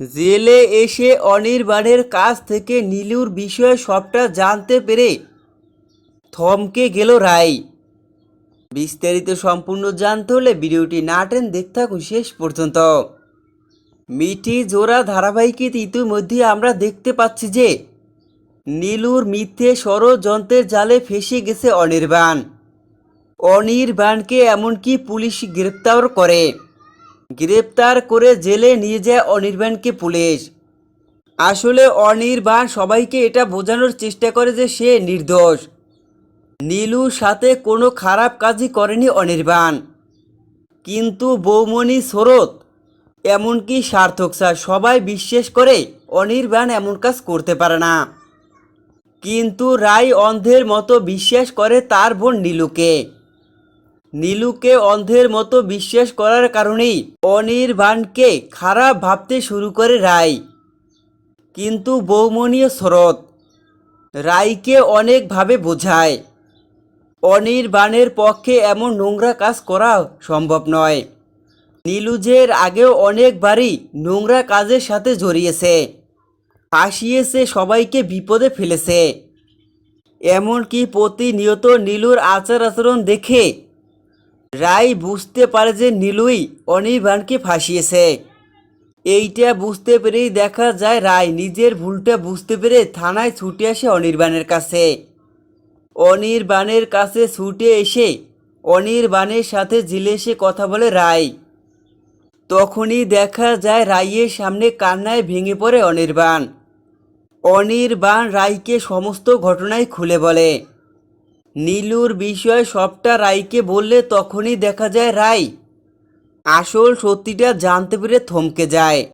জেলে এসে অনির্বাণের কাছ থেকে নীলুর বিষয়ে সবটা জানতে পেরে থমকে গেল রাই বিস্তারিত সম্পূর্ণ জানতে হলে ভিডিওটি না টেন দেখতে থাকুন শেষ পর্যন্ত। মিঠি জোড়া ধারাবাহিকে ইতিমধ্যে আমরা দেখতে পাচ্ছি যে নীলুর মিথ্যে ষড়যন্ত্রের জালে ফেসে গেছে অনির্বাণ। অনির্বাণকে এমনকি পুলিশ গ্রেপ্তার করে। গ্রেপ্তার করে জেলে নিয়ে যায় অনির্বাণকে পুলিশ। আসলে অনির্বাণ সবাইকে এটা বোঝানোর চেষ্টা করে যে সে নির্দোষ। নীলুর সাথে কোনো খারাপ কাজই করেনি অনির্বাণ কিন্তু বৌমণি স্রোত, এমনকি সার্থক স্যার সবাই বিশ্বাস করে অনির্বাণ এমন কাজ করতে পারে না। কিন্তু রায় অন্ধের মতো বিশ্বাস করে তার বোন নীলুকে। নীলুকে অন্ধের মতো বিশ্বাস করার কারণেই অনির্বাণকে খারাপ ভাবতে শুরু করে রায়। কিন্তু বৌমনীয় স্রোত রায়কে অনেকভাবে বোঝায়। অনির্বাণের পক্ষে এমন নোংরা কাজ করা সম্ভব নয়। নীলুজের আগেও অনেকবারই নোংরা কাজের সাথে জড়িয়েছে, ফাঁসিয়েছে সবাইকে বিপদে ফেলেছে। এমনকি প্রতিনিয়ত নীলুর আচার আচরণ দেখে রায় বুঝতে পারে যে নীলুই অনির্বাণকে ফাঁসিয়েছে। এইটা বুঝতে পেরেই দেখা যায় রায় নিজের ভুলটা বুঝতে পেরে থানায় ছুটে আসে অনির্বাণের কাছে। অনির্বাণের কাছে ছুটে এসে অনির্বাণের সাথে জেলে এসে কথা বলে রায়। তখনই দেখা যায় রায়ের সামনে কান্নায় ভেঙে পড়ে অনির্বাণ। অনির্বাণ রায়কে সমস্ত ঘটনাই খুলে বলে। নীলুর বিষয় সবটা রায়কে বললে তখনই দেখা যায় রায়। আসল সত্যিটা জানতে পেরে থমকে যায়।